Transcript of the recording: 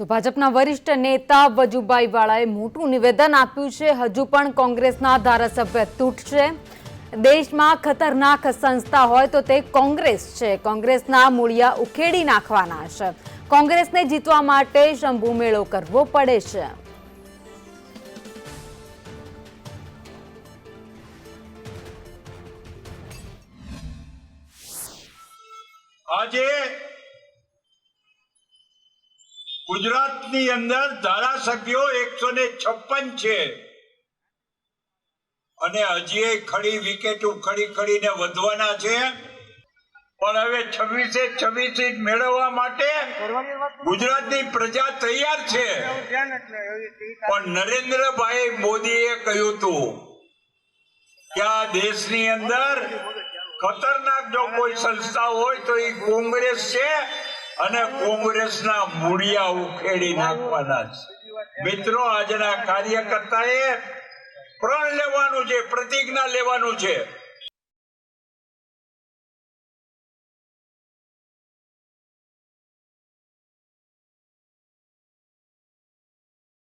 તો ભાજપના વરિષ્ઠ નેતા વજુભાઈ વાળાએ મોટું નિવેદન આપ્યું છે. હજુ પણ કોંગ્રેસના ધારાસભ્ય તૂટશે. દેશમાં ખતરનાક સંસ્થા હોય તો તે કોંગ્રેસ છે. કોંગ્રેસના મૂળિયા ઉખેડી નાખવાના છે. કોંગ્રેસને જીતવા માટે શંભુ મેળો કરવો પડે છે. આજે ગુજરાતની અંદર ધારાસભ્યો એકસો ને છપ્પન છે. અને હજી ખડી વિકેટ ખડી ખડીને વધવાના છે. પણ હવે છવ્વીસે છવ્વીસ સીટ મેળવવા માટે ગુજરાતની પ્રજા તૈયાર છે. પણ નરેન્દ્રભાઈ મોદીએ કહ્યું હતું કે આ દેશની અંદર ખતરનાક જો કોઈ સંસ્થા હોય તો એ કોંગ્રેસ છે. અને કોંગ્રેસના મૂળિયા ઉખેડી નાખવાના છે. મિત્રો, આજના કાર્યકર્તાએ પ્રણ લેવાનું છે, પ્રતિજ્ઞા લેવાનું છે.